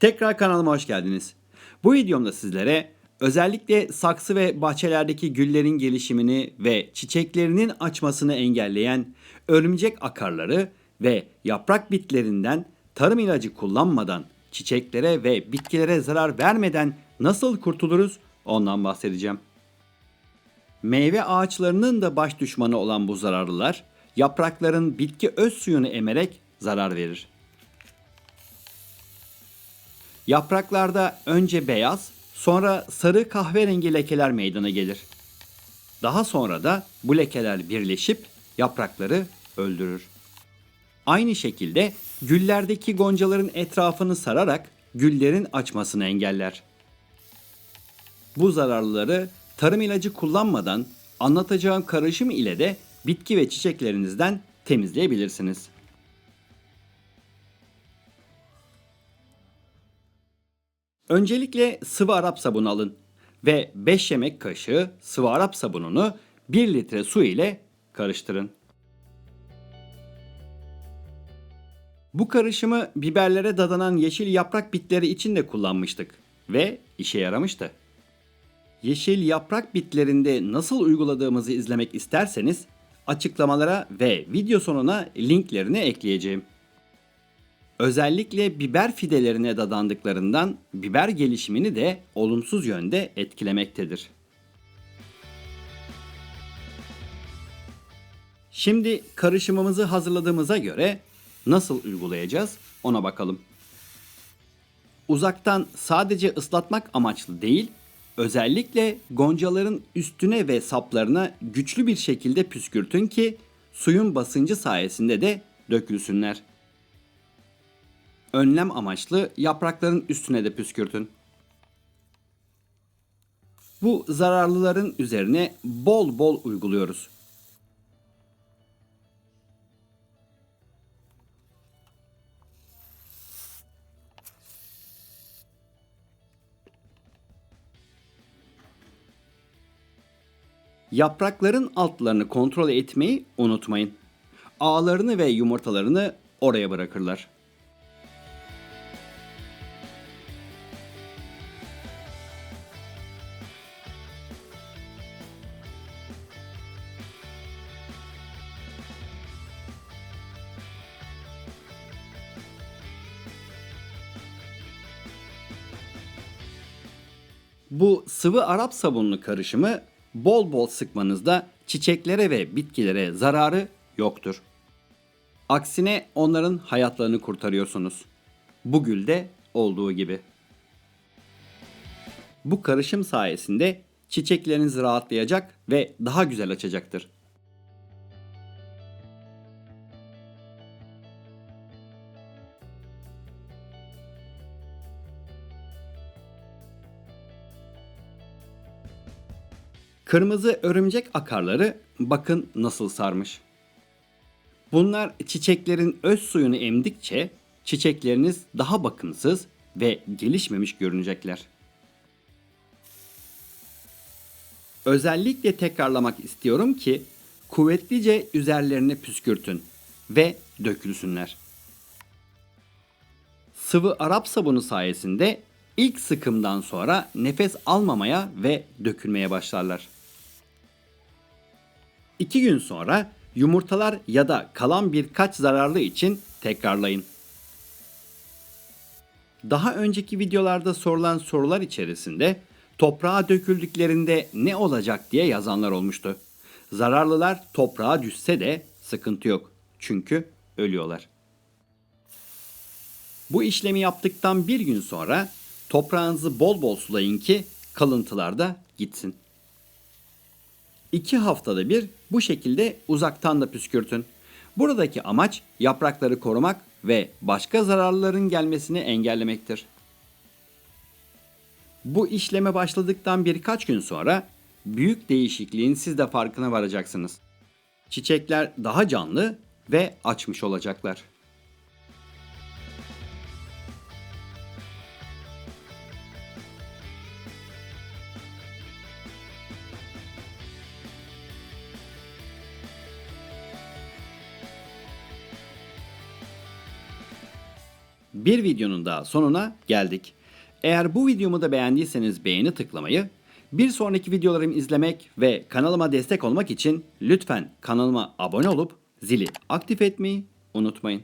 Tekrar kanalıma hoş geldiniz. Bu videomda sizlere özellikle saksı ve bahçelerdeki güllerin gelişimini ve çiçeklerinin açmasını engelleyen örümcek akarları ve yaprak bitlerinden tarım ilacı kullanmadan çiçeklere ve bitkilere zarar vermeden nasıl kurtuluruz ondan bahsedeceğim. Meyve ağaçlarının da baş düşmanı olan bu zararlılar yaprakların bitki öz suyunu emerek zarar verir. Yapraklarda önce beyaz, sonra sarı kahverengi lekeler meydana gelir. Daha sonra da bu lekeler birleşip yaprakları öldürür. Aynı şekilde güllerdeki goncaların etrafını sararak güllerin açmasını engeller. Bu zararlıları tarım ilacı kullanmadan anlatacağım karışım ile de bitki ve çiçeklerinizden temizleyebilirsiniz. Öncelikle sıvı Arap sabunu alın ve 5 yemek kaşığı sıvı Arap sabununu 1 litre su ile karıştırın. Bu karışımı biberlere dadanan yeşil yaprak bitleri için de kullanmıştık ve işe yaramıştı. Yeşil yaprak bitlerinde nasıl uyguladığımızı izlemek isterseniz açıklamalara ve video sonuna linklerini ekleyeceğim. Özellikle biber fidelerine dadandıklarından biber gelişimini de olumsuz yönde etkilemektedir. Şimdi karışımımızı hazırladığımıza göre nasıl uygulayacağız ona bakalım. Uzaktan sadece ıslatmak amaçlı değil, özellikle goncaların üstüne ve saplarına güçlü bir şekilde püskürtün ki suyun basıncı sayesinde de dökülsünler. Önlem amaçlı yaprakların üstüne de püskürtün. Bu zararlıların üzerine bol bol uyguluyoruz. Yaprakların altlarını kontrol etmeyi unutmayın. Ağlarını ve yumurtalarını oraya bırakırlar. Bu sıvı Arap sabunlu karışımı bol bol sıkmanızda çiçeklere ve bitkilere zararı yoktur. Aksine onların hayatlarını kurtarıyorsunuz. Bu gülde olduğu gibi. Bu karışım sayesinde çiçekleriniz rahatlayacak ve daha güzel açacaktır. Kırmızı örümcek akarları bakın nasıl sarmış. Bunlar çiçeklerin öz suyunu emdikçe çiçekleriniz daha bakımsız ve gelişmemiş görünecekler. Özellikle tekrarlamak istiyorum ki kuvvetlice üzerlerine püskürtün ve dökülsünler. Sıvı Arap sabunu sayesinde ilk sıkımdan sonra nefes almamaya ve dökülmeye başlarlar. İki gün sonra yumurtalar ya da kalan birkaç zararlı için tekrarlayın. Daha önceki videolarda sorulan sorular içerisinde toprağa döküldüklerinde ne olacak diye yazanlar olmuştu. Zararlılar toprağa düşse de sıkıntı yok. Çünkü ölüyorlar. Bu işlemi yaptıktan bir gün sonra toprağınızı bol bol sulayın ki kalıntılar da gitsin. İki haftada bir bu şekilde uzaktan da püskürtün. Buradaki amaç yaprakları korumak ve başka zararlıların gelmesini engellemektir. Bu işleme başladıktan birkaç gün sonra büyük değişikliğin siz de farkına varacaksınız. Çiçekler daha canlı ve açmış olacaklar. Bir videonun daha sonuna geldik. Eğer bu videomu da beğendiyseniz beğeni tıklamayı, bir sonraki videolarımı izlemek ve kanalıma destek olmak için lütfen kanalıma abone olup zili aktif etmeyi unutmayın.